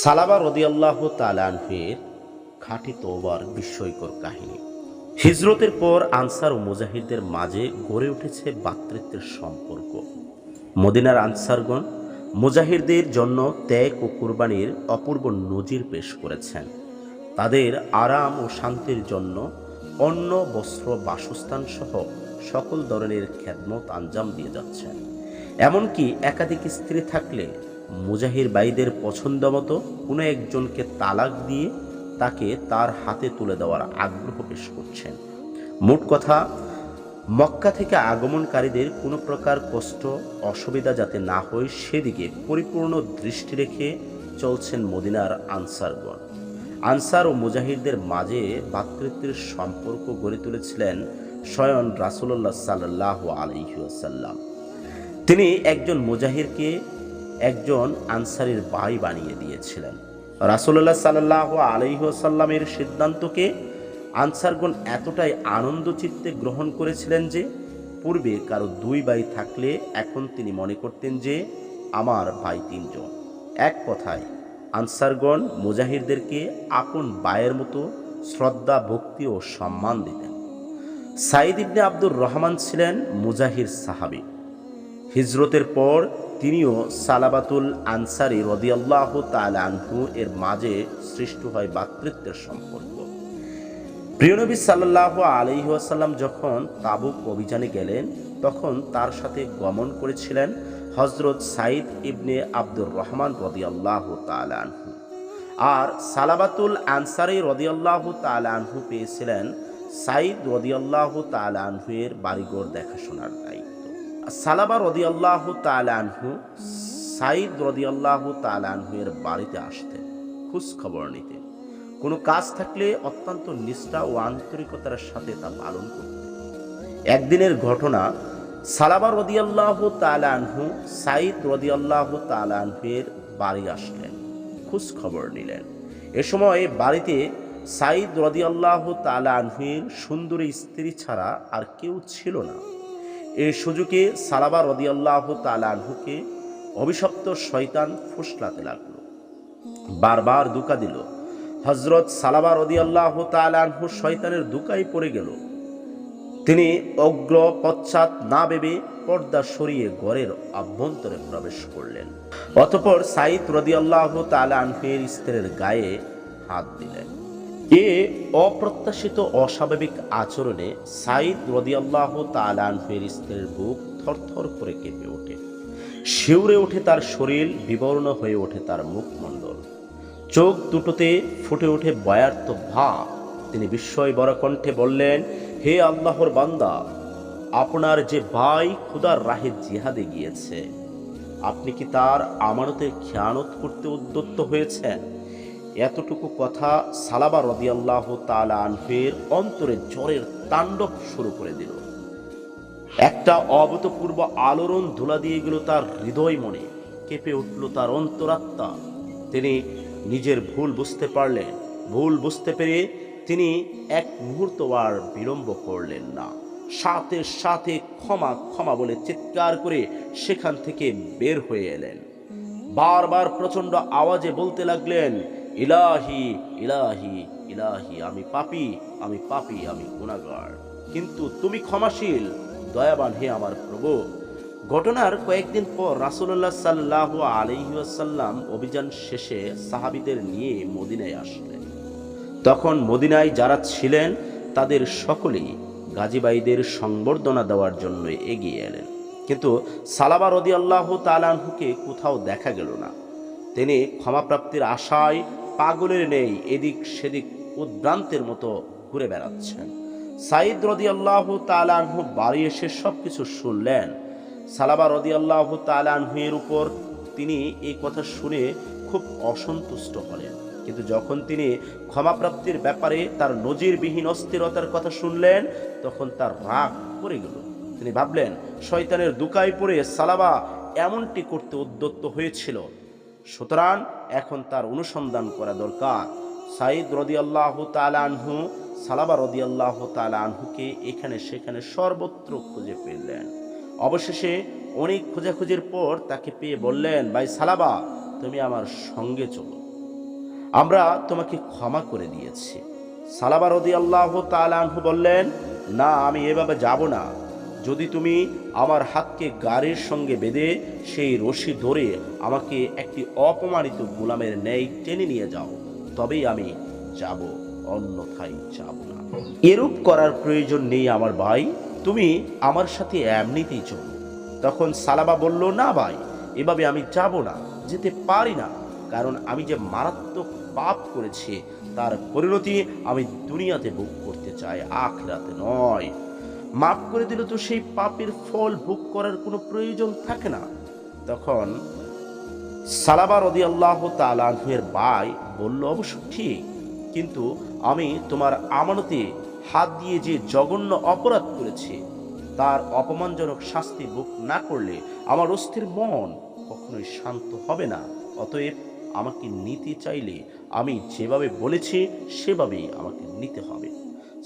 সালাবা রদিয়াল্লাহ তালানহের খাঁটি তোবার বিস্ময়কর কাহিনী। হিজরতের পর আনসার ও মুজাহিদদের মাঝে গড়ে উঠেছে বাতৃত্বের সম্পর্ক। মদিনার আনসারগণ মুজাহিদদের জন্য ত্যাগ ও কুরবানির অপূর্ব নজির পেশ করেছেন। তাদের আরাম ও শান্তির জন্য অন্ন, বস্ত্র বাসস্থান সহ সকল ধরনের খেদমত আঞ্জাম দিয়ে যাচ্ছেন। এমনকি একাধিক স্ত্রী থাকলে মুজাহির বাইদের পছন্দ মতো কোনো একজনকে তালাক দিয়ে তাকে তার হাতে তুলে দেওয়ার আগ্রহ পেশ করছেন। মোট কথা, মক্কা থেকে আগমনকারীদের কোনো প্রকার কষ্ট, অসুবিধা যাতে না হয় সেদিকে পরিপূর্ণ দৃষ্টি রেখে চলছেন মদিনার আনসারগণ। আনসার ও মুজাহিদদের মাঝে ভাতৃত্বের সম্পর্ক গড়ে তুলেছিলেন স্বয়ং রাসুল্লাহ সাল্লাহ আলহিউসাল্লাম তিনি একজন মুজাহিরকে একজন আনসারের ভাই বানিয়ে দিয়েছিলেন। রাসুল্লাহ সাল্লাহ আলহিহাসাল্লামের সিদ্ধান্তকে আনসারগণ এতটাই আনন্দ চিত্তে গ্রহণ করেছিলেন যে, পূর্বে কারও দুই ভাই থাকলে এখন তিনি মনে করতেন যে, আমার ভাই তিনজন। এক কথায়, আনসারগণ মুজাহিরদেরকে আপন ভাইয়ের মতো শ্রদ্ধা, ভক্তি ও সম্মান দিতেন। সাইদ ইবনে আব্দুর রহমান ছিলেন মুজাহির সাহাবি। হিজরতের পর তিনিও সালাবাতুল আনসারি রদিয়াল্লাহ তাল আনহু এর মাঝে সৃষ্টি হয় ভাতৃত্বের সম্পর্ক। প্রিয়নবী সাল্লাহ আলহিহাসাল্লাম যখন তাবুক অভিযানে গেলেন, তখন তার সাথে গমন করেছিলেন হজরত সাইদ ইবনে আব্দুর রহমান রদিয়াল্লাহ তাল আনহু। আর সালাবাতুল আনসারি রদিয়াল্লাহ তাল আনহু পেয়েছিলেন সাইদ রদিয়াল্লাহ এর বাড়িঘর দেখাশোনার সালাবা রদি তাল আনহু সাইদ রদি তাল আনহু এর বাড়িতে আসতেন খোঁজ খবর নিতেন। কোনো কাজ থাকলে অত্যন্ত নিষ্ঠা ও আন্তরিকতার সাথে তা পালন করতেন। একদিনের ঘটনা সালাবা রদি তাল আনহু সাইদ রদিয়াল্লাহ তাল আনহুয়ের বাড়ি আসলেন খোঁজ খবর নিলেন। এ সময় বাড়িতে সাইদ রদিয়াল্লাহ তাল আনহুয়ের সুন্দরী স্ত্রী ছাড়া আর কেউ ছিল না। এই সুযোগে সালাবা রদিয়াল্লাহ তাল আনহুকে অভিশপ্ত শয়তান ফুসলাতে লাগল। বারবার দুকা দিল। হজরত সালাবা রদিয়াল্লাহ তাল আনহু শয়তানের দুকাই পড়ে গেল। তিনি অগ্র পশ্চাৎ না ভেবে পর্দা সরিয়ে ঘরের আভ্যন্তরে প্রবেশ করলেন। অতপর সাইদ রদিয়াল্লাহ তালা আনফের স্ত্রীর গায়ে হাত দিলেন। এ অপ্রত্যাশিত অস্বাভাবিক আচরণে সাইদ রদিয়াল্লাহ তালা আনফের স্ত্রীর বুক থরথর করে কেঁপে ওঠে। শিউরে ওঠে তার শরীর, বিবর্ণ হয়ে ওঠে তার মুখমণ্ডল। চোখ দুটোতে ফুটে ওঠে বয়ার্ত ভাব। তিনি বিস্ময় বড় কণ্ঠে বললেন, হে আল্লাহর বান্দা, আপনার যে ভাই খুদার রাহে জিহাদে গিয়েছে, আপনি কি তার আমানতের খেয়ানত করতে উদ্যত্ত হয়েছেন? এতটুকু কথা সালাবা রদিয়াল্লাহ তালা আনফের অন্তরে জ্বরের তাণ্ডব শুরু করে দিল। একটা অভূতপূর্ব আলোড়ন ধুলা দিয়ে গেল তার হৃদয় মনে, কেঁপে উঠল তার অন্তরাত্মা। তিনি নিজের ভুল বুঝতে পারলেন, ভুল বুঝতে পেরে তিনি এক মুহূর্ত আর বিলম্ব করলেন না। সাথে সাথে ক্ষমা ক্ষমা বলে চিৎকার করে সেখান থেকে বের হয়ে এলেন। বারবার প্রচণ্ড আওয়াজে বলতে লাগলেন ইলাহি ইলাহি ইলাহি, আমি পাপি আমি পাপি, আমি গুণাগার। কিন্তু তুমি ক্ষমাশীল, দয়াবান হে আমার প্রভু। ঘটনার কয়েকদিন পর রাসুল্লাহ সাল্লাহ আলহিউসাল্লাম অভিযান শেষে সাহাবিদের নিয়ে মদিনায় আসলেন। তখন মদিনায় যারা ছিলেন, তাদের সকলেই গাজীবাইদের সংবর্ধনা দেওয়ার জন্য এগিয়ে এলেন। কিন্তু সালাবা রদি আল্লাহ তালানহুকে কোথাও দেখা গেল না। তিনি ক্ষমাপ্রাপ্তির আশায় পাগলের নেই, এদিক সেদিক উদ্ভ্রান্তের মতো ঘুরে বেড়াচ্ছেন। সাইদ রদি আল্লাহ তালানহু বাড়ি এসে সব কিছু শুনলেন। সালাবা রদি আল্লাহ তালানহুয়ের উপর তিনি এই কথা শুনে খুব অসন্তুষ্ট হলেন। কিন্তু যখন তিনি ক্ষমাপ্রাপ্তির ব্যাপারে তার নজিরবিহীন অস্থিরতার কথা শুনলেন, তখন তার রাগ পড়ে গেল। তিনি ভাবলেন, শয়তানের দুকায় পড়ে সালাবা এমনটি করতে উদ্যত্ত হয়েছিল সুতরাং এখন তার অনুসন্ধান করা দরকার। সাইদ রদিয়াল্লাহ তালানহু সালাবা রদিয়াল্লাহ তালানহুকে এখানে সেখানে সর্বত্র খুঁজে পেলেন। অবশেষে অনেক খোঁজাখুঁজির পর তাকে পেয়ে বললেন, ভাই সালাবা, তুমি আমার সঙ্গে চলো। আমরা তোমাকে ক্ষমা করে দিয়েছি। সালাবা রদি আল্লাহ তালাহু বললেন, না, আমি এভাবে যাব না। যদি তুমি আমার হাতকে গাড়ির সঙ্গে বেঁধে সেই রশি ধরে আমাকে একটি অপমানিত গোলামের ন্যায় টেনে নিয়ে যাও, তবেই আমি যাব, অন্যথায় যাব না। এরূপ করার প্রয়োজন নেই আমার ভাই, তুমি আমার সাথে এমনিতেই চলো। তখন সালাবা বলল, না ভাই, এভাবে আমি যাব না, যেতে পারি না, কারণ আমি যে মারাত্মক পাপ করেছি, তার পরিণতি আমি দুনিয়াতে ভোগ করতে চাই, আখরাতে নয়। মাফ করে দিলে তো সেই পাপের ফল ভোগ করার কোনো প্রয়োজন থাকে না। তখন সালাবা রদি আল্লাহ তালের বাই বলল, অবশ্য ঠিক, কিন্তু আমি তোমার আমানতে হাত দিয়ে যে জঘন্য অপরাধ করেছি, তার অপমানজনক শাস্তি ভোগ না করলে আমার অস্থির মন কখনোই শান্ত হবে না। অতএব আমাকে নিতে চাইলে আমি যেভাবে বলেছি, সেভাবেই আমাকে নিতে হবে।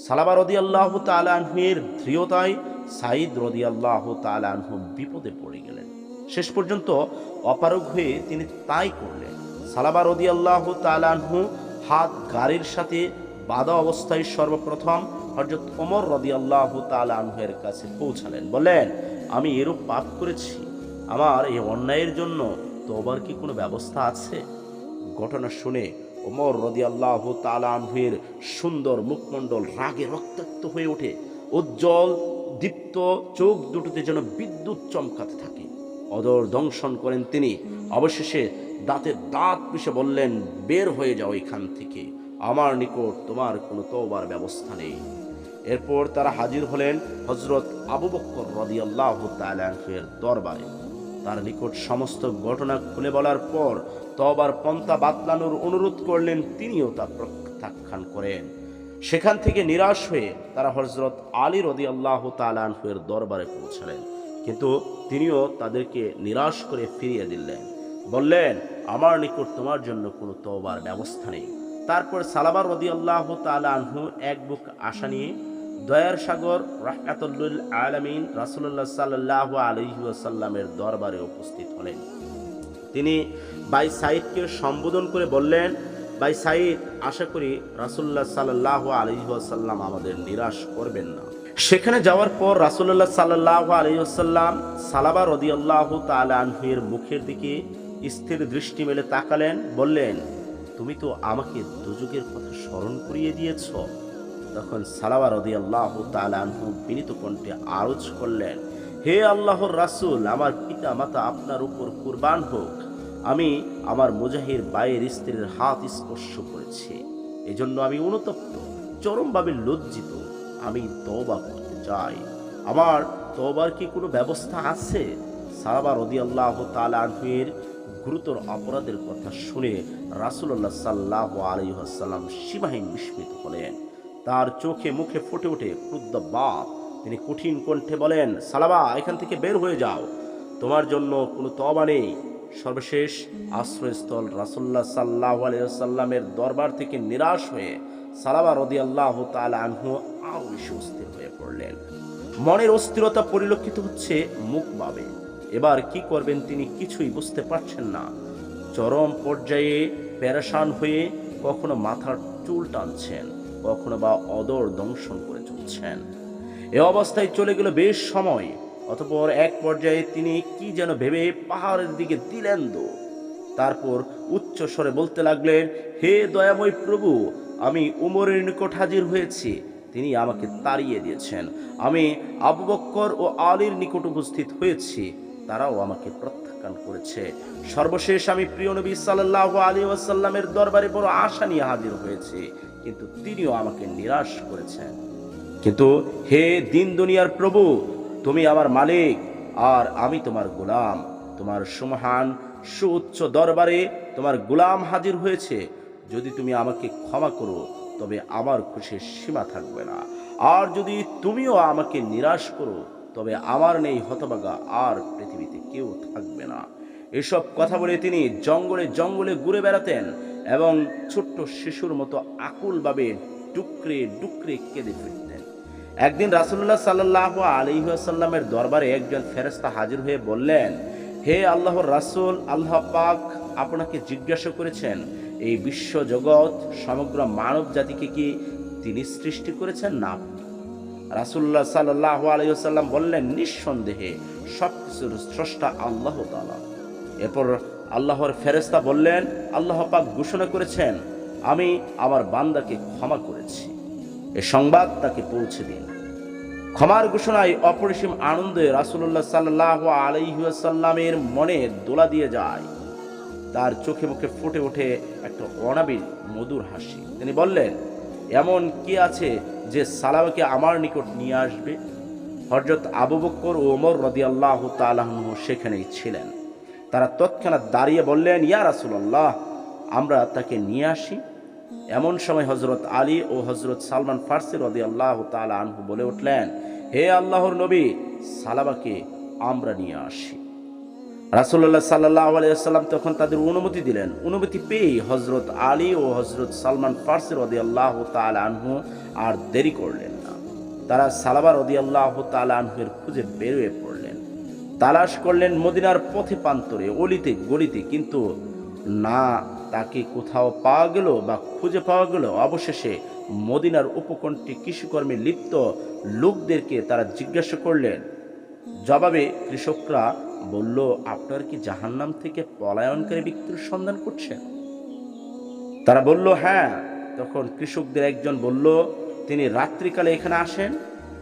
সালাবা রদি আল্লাহ তালাহের দৃঢ়তায় সাইদ রদি আল্লাহ তালাহ বিপদে পড়ে গেলেন। শেষ পর্যন্ত অপারগ হয়ে তিনি তাই করলেন। সালাবা রদি আল্লাহ তালাহু হাত গাড়ির সাথে বাধা অবস্থায় সর্বপ্রথম হজরত ওমর রদি আল্লাহ তালাহের কাছে পৌঁছালেন। বললেন, আমি এরূপ পাপ করেছি। আমার এই অন্যায়ের জন্য তোবার কি কোনো ব্যবস্থা আছে? ঘটনা শুনে ওমর রদি আল্লাহ তালাহের সুন্দর মুখমণ্ডল রাগে রক্তাক্ত হয়ে ওঠে। উজ্জ্বল, দীপ্ত চোখ দুটোতে যেন বিদ্যুৎ চমকাতে থাকে। অদর দংশন করেন তিনি। অবশেষে দাঁতে দাঁত পিষে বললেন, বের হয়ে যাও এখান থেকে। আমার নিকট তোমার কোনো তোবার ব্যবস্থা নেই। এরপর তারা হাজির হলেন হজরত আবু বক্কর রদি আল্লাহ তালের দরবারে। তার নিকট সমস্ত ঘটনা খুলে বলার পর তবার পন্থা বাতলানোর অনুরোধ করলেন, তিনিও তা প্রত্যাখ্যান করেন। সেখান থেকে নিরাশ হয়ে তারা হজরত আলী রদি আল্লাহ তালের দরবারে পৌঁছালেন। কিন্তু তিনিও তাদেরকে নিরাশ করে ফিরিয়ে দিলেন। বললেন, আমার নিকট তোমার জন্য কোনো তওবার ব্যবস্থা নেই। তারপর সালাবার রদি আল্লাহ তালহু এক বুক আশা নিয়ে দয়ার সাগর রাহকাতুল্লুল আলমিন রাসুল্লাহ সাল্লাহ আলহিউসাল্লামের দরবারে উপস্থিত হলেন। তিনি বাই সাইদকে সম্বোধন করে বললেন বাই সাইদ আশা করি রাসুল্লাহ সাল্লাহ আলহিহাসাল্লাম আমাদের নিরাশ করবেন না। সেখানে যাওয়ার পর রাসুল্লাহ সাল্লাহ আলহিহাসাল্লাম সালাবা রদি আল্লাহ তালহের মুখের দিকে স্থির দৃষ্টি মেলে তাকালেন, বললেন, তুমি তো আমাকে দুযুগের কথা স্মরণ করিয়ে দিয়েছ। তখন সালাবা রদি আল্লাহ তালহু বিনীত কণ্ঠে আরজ করলেন, হে আল্লাহর রাসুল, আমার পিতা মাতা আপনার উপর কুরবান হোক। আমি আমার মুজাহির বায়ের স্ত্রীর হাত স্পর্শ করেছি। এজন্য আমি অনুতপ্ত, চরমভাবে লজ্জিত। আমি তওবা করতে চাই। আমার তওবার কি কোনো ব্যবস্থা আছে? সালাবা রদি আল্লাহ তালের গুরুতর অপরাধের কথা শুনে রাসুল্লাহ সাল্লাহ আলহাসাল্লাম সীমাহীন বিস্মিত হলেন। তার চোখে মুখে ফুটে ওঠে ক্রুদ্ধ বাপ। তিনি কঠিন কণ্ঠে বলেন, সালাবা, এখান থেকে বের হয়ে যাও। তোমার জন্য কোনো তবা নেই। সর্বশেষ আশ্রয়স্থল রাসুল্লাহ সাল্লাহ আলিয়াল্লামের দরবার থেকে নিরাশ হয়ে সালাবা রদি আল্লাহ আনহু আরও বেশি অস্থির হয়ে পড়লেন। মনের অস্থিরতা পরিলক্ষিত হচ্ছে মুখ বাবে এবার কি করবেন তিনি কিছুই বুঝতে পারছেন না। চরম পর্যায়ে প্যারাসান হয়ে কখনো মাথার চুল টানছেন। কখনো বা অদর দংশন করে চলছেন। এ অবস্থায় চলে গেল বেশ সময়, অতপর এক পর্যায়ে তিনি কি যেন ভেবে পাহাড়ের দিকে দিলেন দো। তারপর উচ্চ স্বরে বলতে লাগলেন, হে দয়াময় প্রভু, আমি উমরের নিকট হাজির হয়েছি। তিনি আমাকে তাড়িয়ে দিয়েছেন। আমি আবু বক্কর ও আলীর নিকট উপস্থিত হয়েছি। তারাও আমাকে প্রত্যাখ্যান করেছে। সর্বশেষ আমি প্রিয় নবী সাল্লাহ আলী ওয়াসাল্লামের দরবারে বড় আশা নিয়ে হাজির হয়েছি। কিন্তু তিনিও আমাকে নিরাশ করেছেন। কিন্তু হে দিন দুনিয়ার প্রভু, তুমি আমার মালিক, আর আমি তোমার গোলাম। তোমার সুমহান, সুউচ্চ দরবারে তোমার গোলাম হাজির হয়েছে। যদি তুমি আমাকে ক্ষমা করো, তবে আমার খুশির সীমা থাকবে না। আর যদি তুমিও আমাকে নিরাশ করো, তবে আমার নেই হতবাগা আর পৃথিবীতে কেউ থাকবে না। এসব কথা বলে তিনি জঙ্গলে জঙ্গলে ঘুরে বেড়াতেন। এবং ছোট্ট শিশুর মতো আকুলভাবে ডুকরে ডুকরে কেঁদে ফিরতেন একদিন রাসুল্লাহ সাল্লাহ আলিহাসাল্লামের দরবারে একজন ফেরেস্তা হাজির হয়ে বললেন, হে আল্লাহর রাসুল, আল্লাহ পাক আপনাকে জিজ্ঞাসা করেছেন, এই বিশ্ব জগৎ সমগ্র মানব জাতিকে কি তিনি সৃষ্টি করেছেন না? রাসুল্লাহ সাল্লাহ আলাইসাল্লাম বললেন, নিঃসন্দেহে সব কিছুর স্রষ্টা আল্লাহ তালা এরপর আল্লাহর ফেরেস্তা বললেন, আল্লাহ পাক ঘোষণা করেছেন, আমি আমার বান্দাকে ক্ষমা করেছি। এ সংবাদ তাকে পৌঁছে দিন। ক্ষমার ঘোষণায় অপরিসীম আনন্দে রাসুল্লাহ সাল্লাহ আলাইসাল্লামের মনে দোলা দিয়ে যায়। তার চোখে মুখে ফুটে ওঠে একটা অনাবিল মধুর হাসি। তিনি বললেন, এমন কি আছে যে সালামাকে আমার নিকট নিয়ে আসবে? হজরত আবু বক্কর ওমর রদি আল্লাহ সেখানেই ছিলেন। তারা তৎক্ষণাৎ দাঁড়িয়ে বললেন, ইয়া রাসুল্লাহ আমরা তাকে নিয়ে আসি। এমন সময় হজরত আলী ও হজরত সালমান ফার্সি রদি আল্লাহ তালা আনহু বলে উঠলেন, হে আল্লাহর নবী, সালাবাকে আমরা নিয়ে আসি। রাসুল্লাহ সাল্লাহ আলাইসাল্লাম তখন তাদের অনুমতি দিলেন। অনুমতি পেয়ে হজরত আলী ও হজরত সালমান ফার্সি রদি আল্লাহ তালা আনহু আর দেরি করলেন না। তারা সালাবা রদি আল্লাহ তালা আনহুয়ের খুঁজে বেরোয় পড়লেন। তালাশ করলেন মদিনার পথে প্রান্তরে, অলিতে, গলিতে। কিন্তু না, তাকে কোথাও পাওয়া গেল বা খুঁজে পাওয়া গেল, অবশেষে মদিনার উপকণ্ঠে কৃষিকর্মে লিপ্ত লোকদেরকে তারা জিজ্ঞাসা করলেন। জবাবে কৃষকরা বলল, আপনার কি জাহান্নাম থেকে পলায়নকারী ব্যক্তির সন্ধান করছেন? তারা বলল হ্যাঁ। তখন কৃষকদের একজন বলল, তিনি রাত্রিকালে এখানে আসেন?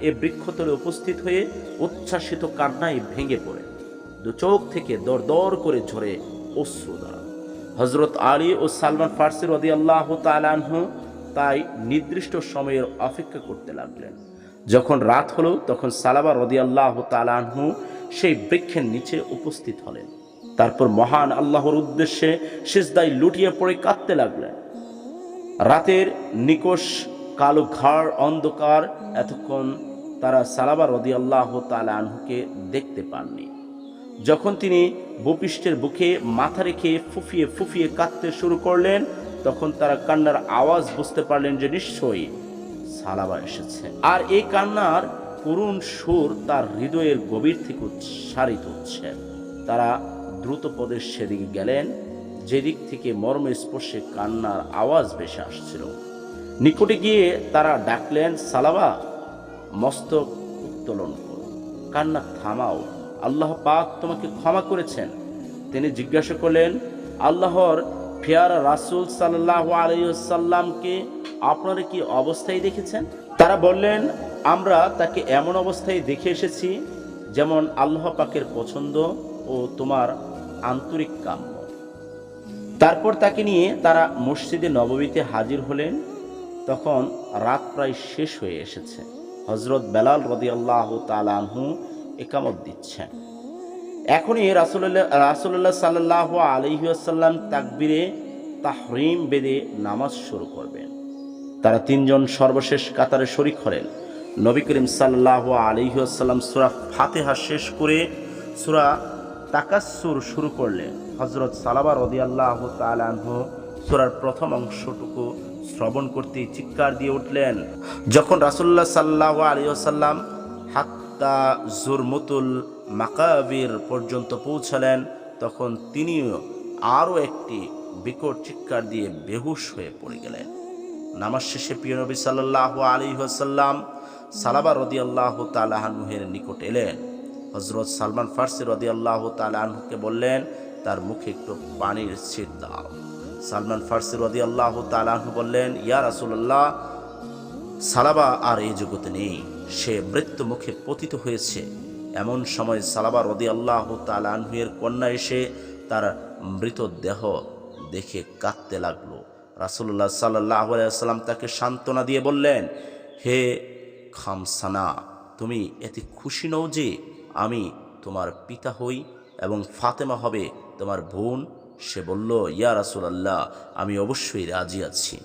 এ বৃক্ষতলে উপস্থিত হয়ে উচ্ছ্বাসিত কান্নায় ভেঙে পড়ে। দু চোখ থেকে দর দর করে ঝরে অশ্রুধারা হজরত আলী ও সালমান ফার্সি রদি আল্লাহ তালাহ তাই নির্দিষ্ট সময়ের অপেক্ষা করতে লাগলেন। যখন রাত হলো, তখন সালাবা রদি আল্লাহ তালাহু সেই বৃক্ষের নিচে উপস্থিত হলেন। তারপর মহান আল্লাহর উদ্দেশ্যে সেজদাই লুটিয়ে পড়ে কাঁদতে লাগলেন। রাতের নিকোষ কালো ঘাড় অন্ধকার এতক্ষণ তারা সালাবা রদি আল্লাহ তালাহুকে দেখতে পাননি। যখন তিনি ভূপৃষ্ঠের বুকে মাথা রেখে ফুফিয়ে ফুফিয়ে কাঁদতে শুরু করলেন, তখন তারা কান্নার আওয়াজ বুঝতে পারলেন যে নিশ্চয়ই সালাবা এসেছে। আর এই কান্নার করুণ সুর তার হৃদয়ের গভীর থেকে উচ্চারিত হচ্ছে। তারা দ্রুত পদের সেদিকে গেলেন, যেদিক থেকে মর্ম স্পর্শে কান্নার আওয়াজ ভেসে আসছিল। নিকটে গিয়ে তারা ডাকলেন সালাবা মস্তক উত্তোলন কান্না থামাও। আল্লাহ পাক তোমাকে ক্ষমা করেছেন। তিনি জিজ্ঞাসা করলেন, আল্লাহর ফিয়ারা রাসুল সাল্লাহ আলাইসাল্লামকে আপনারা কি অবস্থায় দেখেছেন? তারা বললেন, আমরা তাকে এমন অবস্থায় দেখে এসেছি যেমন আল্লাহ পাকের পছন্দ ও তোমার আন্তরিক কাম্য। তারপর তাকে নিয়ে তারা মসজিদে নববীতে হাজির হলেন। তখন রাত প্রায় শেষ হয়ে এসেছে। হজরত বেলাল রদি আল্লাহ তালাহু একামত দিচ্ছেন। এখনই রাসুল্লাহ রাসুল্লাহ সাল্লাহ আলহিউসাল্লাম তাকবিরে তাহরিম বেদে নামাজ শুরু করবেন। তারা তিনজন সর্বশেষ কাতারে শরিক হলেন। নবী করিম সাল্লাহ আলহিউসাল্লাম সুরা ফাতেহা শেষ করে সুরা তাকাসুর শুরু করলেন। হজরত সালাবা রদি আল্লাহ সুরার প্রথম অংশটুকু শ্রবণ করতে চিৎকার দিয়ে উঠলেন। যখন রাসুল্লাহ সাল্লাহ আলিয়াল্লাম হাত্তা জুরমতুল মাকাবির পর্যন্ত পৌঁছালেন, তখন তিনিও আরও একটি বিকট চিৎকার দিয়ে বেহুশ হয়ে পড়ে গেলেন। নামাজ শেষে প্রিয় নবী সাল্লাহ আলী আসাল্লাম সালাবা রদি আল্লাহ তালাহানুহের নিকট এলেন। হজরত সালমান ফার্সি রদি আল্লাহ তালাহুকে বললেন, তার মুখে একটু পানির ছিট দাও। সালমান ফার্সি রদি আল্লাহ তালাহু বললেন, ইয়া রাসুল্লাহ সালাবা আর এই জগতে নেই। সে মৃত্যু মুখে পতিত হয়েছে। এমন সময় সালাবা রদি আল্লাহ তালাহুয়ের কন্যা এসে তার মৃতদেহ দেখে কাঁদতে লাগল। রাসুল্লাহ সাল্লাহ সাল্লাম তাকে সান্ত্বনা দিয়ে বললেন, হে খামসানা, তুমি এতে খুশি নও যে আমি তোমার পিতা হই এবং ফাতেমা হবে তোমার বোন সে বলল, ইয়া রাসুলাল্লাহ, আমি অবশ্যই রাজি আছি।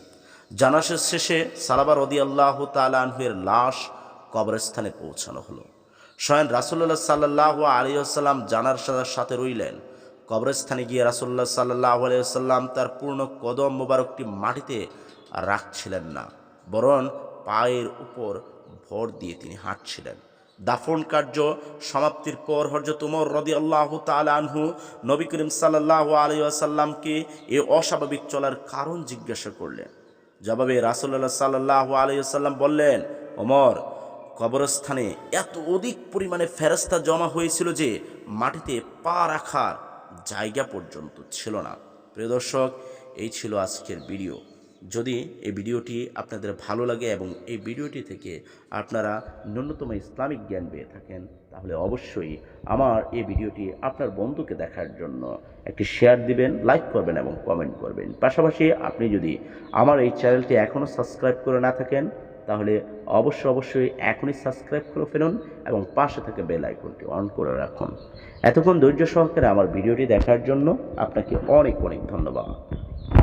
জানাসের শেষে সালাবার রদি আল্লাহ তালাহের লাশ কবরস্থানে পৌঁছানো হলো। স্বয়ং রাসুল্লাহ সাল্লাহ আলিয়াল্লাম জানার সাথে রইলেন। কবরস্থানে গিয়ে রাসুল্লাহ সাল্লাহ আলিয়াল্লাম তার পূর্ণ কদম মোবারকটি মাটিতে রাখছিলেন না, বরং পায়ের উপর ভর দিয়ে তিনি হাঁটছিলেন। দাফন কার্য সমাপ্তির পর হরজত উমর রদি আল্লাহ আনহু নবী করিম সাল্লাহ আলিয়াসাল্লামকে এ অস্বাভাবিক চলার কারণ জিজ্ঞাসা করলেন। জবাবে রাসুল্লাহ সাল্লাহ আলিয়াল্লাম বললেন ওমর কবরস্থানে এত অধিক পরিমাণে ফেরস্তা জমা হয়েছিল যে মাটিতে পা রাখার জায়গা পর্যন্ত ছিল না। প্রিয় দর্শক, এই ছিল আজকের ভিডিও। যদি এই ভিডিওটি আপনাদের ভালো লাগে এবং এই ভিডিওটি থেকে আপনারা ন্যূনতম ইসলামিক জ্ঞান পেয়ে থাকেন, তাহলে অবশ্যই আমার এই ভিডিওটি আপনার বন্ধুকে দেখার জন্য একটি শেয়ার দিবেন লাইক করবেন এবং কমেন্ট করবেন। পাশাপাশি আপনি যদি আমার এই চ্যানেলটি এখনও সাবস্ক্রাইব করে না থাকেন, তাহলে অবশ্যই অবশ্যই এখনই সাবস্ক্রাইব করে ফেলুন এবং পাশে থেকে বেল আইকনটি অন করে রাখুন। এতক্ষণ ধৈর্য সহকারে আমার ভিডিওটি দেখার জন্য আপনাকে অনেক অনেক ধন্যবাদ।